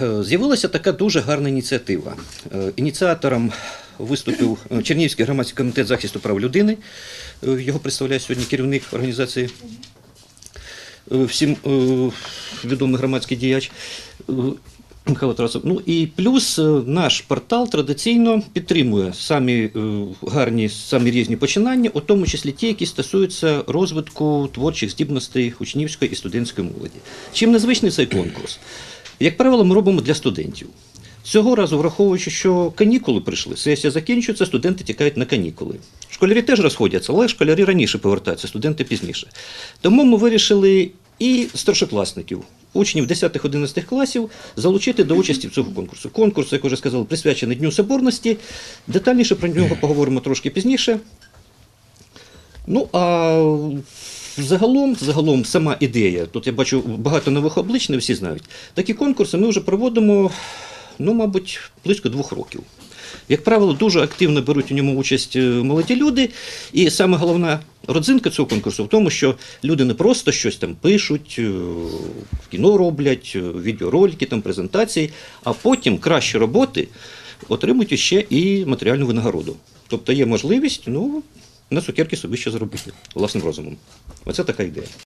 е, з'явилася така дуже гарна ініціатива. Е, Ініціатором виступив е, Чернігівський громадський комітет захисту прав людини. Його представляє сьогодні керівник організації, всім відомий громадський діяч. Михайло Тарасов. Ну і плюс наш портал традиційно підтримує самі гарні, самі різні починання, у тому числі ті, які стосуються розвитку творчих здібностей учнівської і студентської молоді. Чим незвичний цей конкурс? Як правило, ми робимо для студентів. Цього разу, враховуючи, що канікули прийшли, сесія закінчується, студенти тікають на канікули. Школярі теж розходяться, але школярі раніше повертаються, студенти пізніше. Тому ми вирішили і старшокласників, учнів 10-11 класів, залучити до участі в цього конкурсу. Конкурс, як вже сказали, присвячений Дню Соборності. Детальніше про нього поговоримо трошки пізніше. Ну а загалом, загалом сама ідея, тут я бачу багато нових облич, не всі знають. Такі конкурси ми вже проводимо, ну, мабуть, близько двох років. Як правило, дуже активно беруть у ньому участь е, молоді люди. І саме головна родзинка цього конкурсу в тому, що люди не просто щось там пишуть, е, в кіно роблять, е, відеоролики, там, презентації, а потім кращі роботи отримують ще і матеріальну винагороду. Тобто є можливість ну, на цукерки собі ще заробити власним розумом. Оце така ідея.